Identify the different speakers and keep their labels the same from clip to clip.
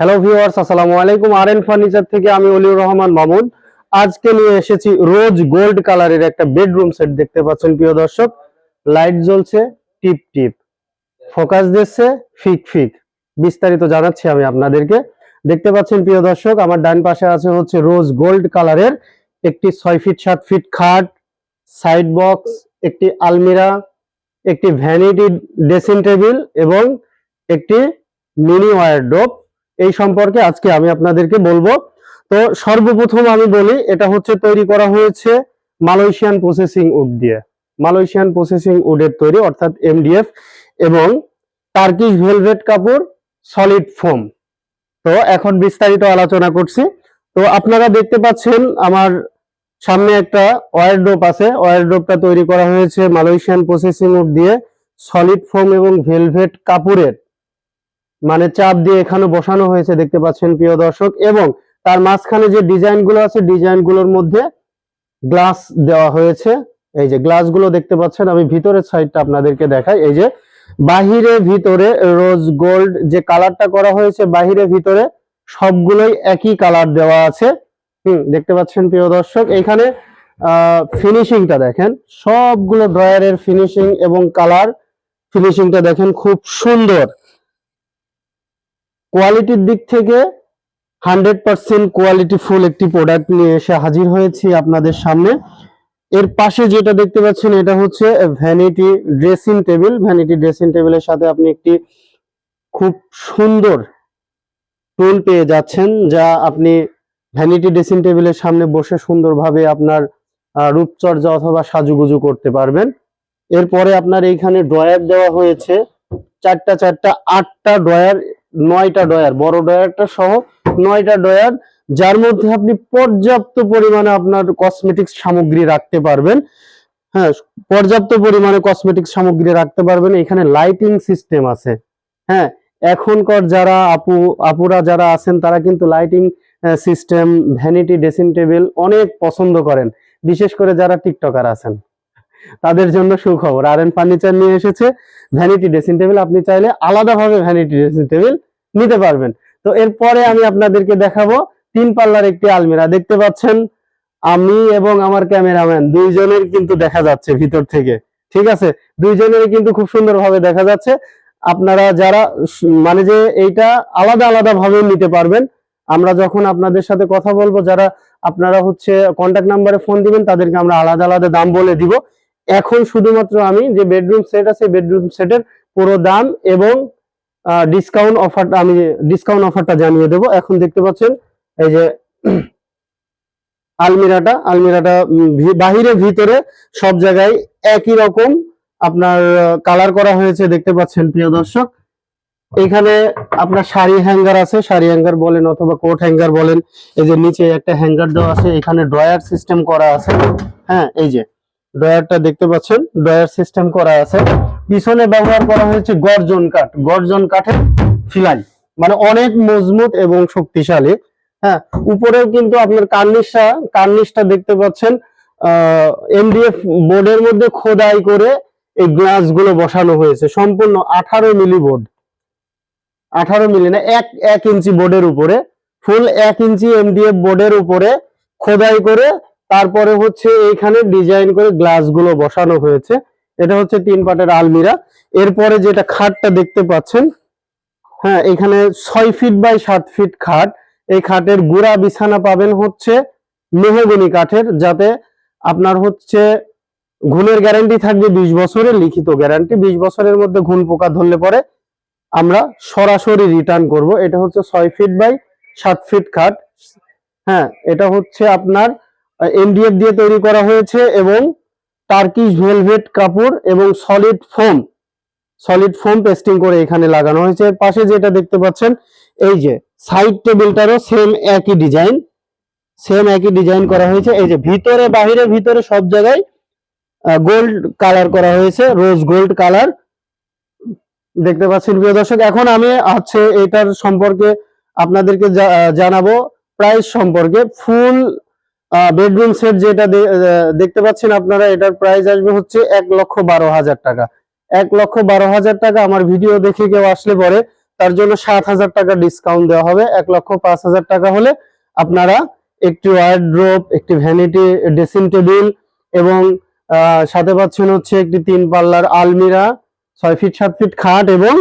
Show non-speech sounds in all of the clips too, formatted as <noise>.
Speaker 1: Hello viewers আসসালামু আলাইকুম। আর N furniture থেকে আমি অলিউর রহমান মামুন। আজকে নিয়ে এসেছি রোজ গোল্ড কালারের একটা বেডরুম সেট দেখতে পাচ্ছেন প্রিয় দর্শক। লাইট জ্বলছে, টিপ টিপ। ফোকাস দিচ্ছে, ফিক ফিক। বিস্তারিত জানাচ্ছি আমি আপনাদেরকে। দেখতে পাচ্ছেন প্রিয় দর্শক, আমার ডান পাশে আছে হচ্ছে রোজ গোল্ড কালারের একটি ছয় ফিট সাত ফিট খাট সাইড বক্স একটি আলমিরা, একটি ভ্যানিটি ড্রেসিং টেবিল এবং একটি মিনি ওয়ারড্রোপ এই সম্পর্কে আজকে আমি আপনাদেরকে বলব। তো সর্বপ্রথম আমি বলি, এটা হচ্ছে তৈরি করা হয়েছে মালয়েশিয়ান প্রসেসিং উড দিয়ে। মালয়েশিয়ান প্রসেসিং উডের তৈরি, অর্থাৎ এমডিএফ এবং টার্কিশ ভেলভেট কাপড় সলিড ফোম তো এখন বিস্তারিত আলোচনা করছি। তো আপনারা দেখতে পাচ্ছেন, আমার সামনে একটা ওয়ারড্রোপ আছে। ওয়ারড্রোপটা তৈরি করা হয়েছে মালয়েশিয়ান প্রসেসিং উড দিয়ে সলিড ফোম এবং ভেলভেট কাপড়ের। মানে চাপ দিয়ে এখানে বসানো হয়েছে, দেখতে পাচ্ছেন প্রিয় দর্শক। এবং তার মাঝখানে যে ডিজাইনগুলো আছে ডিজাইনগুলোর মধ্যে গ্লাস দেওয়া হয়েছে। এই যে গ্লাসগুলো দেখতে পাচ্ছেন, আমি ভিতরের সাইডটা আপনাদেরকে দেখাই। এই যে বাহিরে, ভিতরে রোজ গোল্ড যে কালারটা করা হয়েছে, বাহিরে, ভিতরে সবগুলোই একই কালার দেওয়া আছে। হুম, দেখতে পাচ্ছেন প্রিয় দর্শক, এখানে ফিনিশিংটা দেখেন। সবগুলো ড্রয়ারের ফিনিশিং এবং কালার ফিনিশিংটা দেখেন, খুব সুন্দর। কোয়ালিটির দিক থেকে হান্ড্রেড পার্সেন্ট কোয়ালিটি ফুল একটি প্রোডাক্ট নিয়ে এসে হাজির হয়েছি আপনাদের সামনে। এর পাশে যেটা দেখতে পাচ্ছেন, এটা হচ্ছে vanity dressing table vanity dressing টেবিলের সাথে আপনি একটি খুব সুন্দর টুল পেয়ে যাচ্ছেন, যা আপনি ভ্যানিটি ড্রেসিং টেবিলের সামনে বসে সুন্দরভাবে আপনার রূপচর্যা অথবা সাজুগুজু করতে পারবেন। এরপরে আপনার এইখানে ড্রয়ার দেওয়া হয়েছে। চারটা চারটা, আটটা ড্রয়ার নয়টা ড্রয়ার, বড় ড্রয়ারটা সহ নয়টা ড্রয়ার, যার মধ্যে আপনি পর্যাপ্ত পরিমাণে আপনার কসমেটিক্স সামগ্রী রাখতে পারবেন। হ্যাঁ পর্যাপ্ত পরিমাণে কসমেটিক্স সামগ্রী রাখতে পারবেন। এখানে লাইটিং সিস্টেম আছে। হ্যাঁ এখনকার যারা আপু, আপুরা যারা আছেন, তারা কিন্তু lighting system vanity dressing table অনেক পছন্দ করেন। বিশেষ করে যারা টিকটকার আছেন। তাদের জন্য সুখবর। আর এন ফার্নিচার নিয়ে এসেছে ভ্যানিটি ড্রেসিং টেবিল আপনি চাইলে আলাদাভাবে ভ্যানিটি ড্রেসিং টেবিল নিতে পারবেন। তো এরপরে আমি আপনাদেরকে দেখাবো তিন পাল্লার একটি আলমিরা। দেখতে পাচ্ছেন, আমি এবং আমার ক্যামেরাম্যান দুইজনের কিন্তু দেখা যাচ্ছে ভিতর থেকে। ঠিক আছে? দুইজনেরই কিন্তু খুব সুন্দরভাবে দেখা যাচ্ছে। আপনারা যারা মানে যে এইটা আলাদা আলাদা ভাবে নিতে পারবেন, আমরা যখন আপনাদের সাথে কথা বলব, যারা আপনারা হচ্ছে কন্ট্যাক্ট নাম্বারে ফোন দিবেন, তাদেরকে আমরা আলাদা আলাদা দাম বলে দিব। এখন শুধুমাত্র আমি যে বেডরুম সেট আছে বেডরুম সেটের পুরো দাম এবং ডিসকাউন্ট অফারটা আমি ডিসকাউন্ট অফারটা জানিয়ে দেবো। এখন দেখতে পাচ্ছেন, এই যে, <clears throat> আলমিরাটা আলমিরাটা বাহিরে, ভিতরে সব জায়গায় একই রকম আপনার কালার করা হয়েছে দেখতে পাচ্ছেন, প্রিয় দর্শক। এখানে আপনার শাড়ি হ্যাঙ্গার আছে, শাড়ি হ্যাঙ্গার বলেন অথবা কোট হ্যাঙ্গার বলেন, এই যে নিচে একটা হ্যাঙ্গার দেওয়া আছে, এখানে ড্রয়ার সিস্টেম করা আছে। হ্যাঁ এই যে। ড্রয়ারটা দেখতে পাচ্ছেন, ড্রয়ার সিস্টেম করা আছে। পিছনে ব্যবহার করা হয়েছে গর্জন কাঠ। গর্জন কাঠের ফিলাই মানে অনেক মজবুত এবং শক্তিশালী। হ্যাঁ উপরেও কিন্তু আপনার কার্নিশটা কার্নিশটা দেখতে পাচ্ছেন এমডিএফ বোর্ডের মধ্যে খোদাই করে এই গ্লাসগুলো বসানো হয়েছে। সম্পূর্ণ আঠারো মিলি বোর্ড আঠারো মিলি না, এক এক ইঞ্চি বোর্ডের উপরে। ফুল এক ইঞ্চি এমডিএফ বোর্ডের উপরে খোদাই করে তারপরে হচ্ছে এইখানে ডিজাইন করে গ্লাসগুলো বসানো হয়েছে। এটা হচ্ছে তিন পাটের আলমিরা। এরপরে যেটা খাটটা দেখতে পাচ্ছেন হ্যাঁ এখানে ছয় ফিট বাই সাত ফিট খাট। এই খাটের গুড়া বিছানা পাবেন হচ্ছে মেহগনি কাঠের, যাতে আপনার হচ্ছে ঘুমের গ্যারান্টি থাকবে বিশ বছরের, লিখিত গ্যারান্টি বিশ বছরের মধ্যে ঘুম পোকা ধরলে পরে আমরা সরাসরি রিটার্ন করব। এটা হচ্ছে ছয় ফিট বাই সাত ফিট খাট। হ্যাঁ এটা হচ্ছে আপনার এমডিএফ দিয়ে তৈরি করা হয়েছে এবং টার্কিশ ভেলভেট কাপড় এবং solid foam solid foam pasting করে এখানে লাগানো হয়েছে। পাশে যেটা দেখতে পাচ্ছেন, এই যে সাইড টেবিলটারও সেম একই ডিজাইন সেম একই ডিজাইন করা হয়েছে। এই যে ভিতরে, বাহিরে, ভিতরে সব জায়গায় গোল্ড কালার করা হয়েছে রোজ গোল্ড কালার দেখতে পাচ্ছেন, প্রিয় দর্শক, এখন আমি হচ্ছে এটার সম্পর্কে আপনাদেরকে জানাব। প্রাইস সম্পর্কে ফুল বেডরুম সেট যেটা দেখতে পাচ্ছেন আপনারা, এটার প্রাইস আসবে হচ্ছে এক লক্ষ বারো হাজার টাকা। এক লক্ষ বারো হাজার টাকা আমার ভিডিও দেখে কেউ আসলে পরে, তার জন্য সাত হাজার টাকা ডিসকাউন্ট দেওয়া হবে। এক লক্ষ পাঁচ হাজার টাকা হলে আপনারা একটি ওয়ার্ড্রোপ একটি ভ্যানিটি ড্রেসিং টেবিল এবং সাথে পাচ্ছেন হচ্ছে একটি তিন পাল্লার আলমিরা, ছয় ফিট সাত ফিট খাট এবং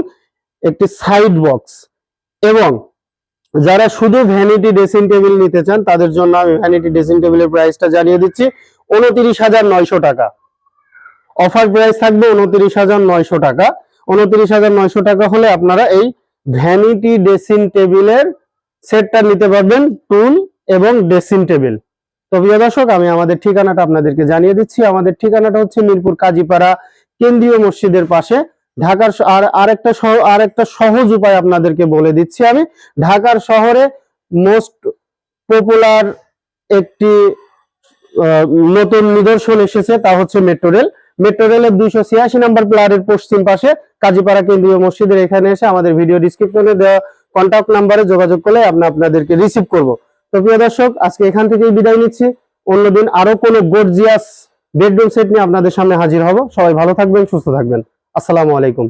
Speaker 1: একটি সাইড বক্স এবং যারা শুধু ভ্যানিটি ড্রেসিং টেবিল নিতে চান, তাদের জন্য আমি ভ্যানিটি ড্রেসিং টেবিলের প্রাইসটা জানিয়ে দিচ্ছি উনত্রিশ হাজার নয়শো টাকা। অফার প্রাইস থাকবে উনত্রিশ হাজার নয়শো টাকা। উনত্রিশ হাজার নয়শো টাকা হলে আপনারা এই ভ্যানিটি ড্রেসিং টেবিলের সেটটা নিতে পারবেন টুল এবং ড্রেসিং টেবিল তো প্রিয় দর্শক, আমি আমাদের ঠিকানাটা আপনাদেরকে জানিয়ে দিচ্ছি। আমাদের ঠিকানাটা হচ্ছে মিরপুর কাজীপাড়া, কেন্দ্রীয় মসজিদের পাশে ঢাকার আর আরেকটা আরেকটা সহজ উপায় আপনাদেরকে বলে দিচ্ছি আমি। ঢাকার শহরে মোস্ট পপুলার একটি নতুন নিদর্শন এসেছে, তা হচ্ছে মেট্রো রেল মেট্রো রেলের দুইশো ছিয়াশি নাম্বার প্লারের পশ্চিম পাশে কাজীপাড়া কেন্দ্রীয় মসজিদের এখানে এসে আমাদের ভিডিও ডিসক্রিপশনে দেওয়া কন্ট্যাক্ট নাম্বারে যোগাযোগ করলে আমরা আপনাদেরকে রিসিভ করব। তো প্রিয় দর্শক, আজকে এখান থেকেই বিদায় নিচ্ছি। অন্যদিন আরও কোনো গর্জিয়াস বেডরুম সেট নিয়ে আপনাদের সামনে হাজির হব। সবাই ভালো থাকবেন, সুস্থ থাকবেন। আসসালামু আলাইকুম।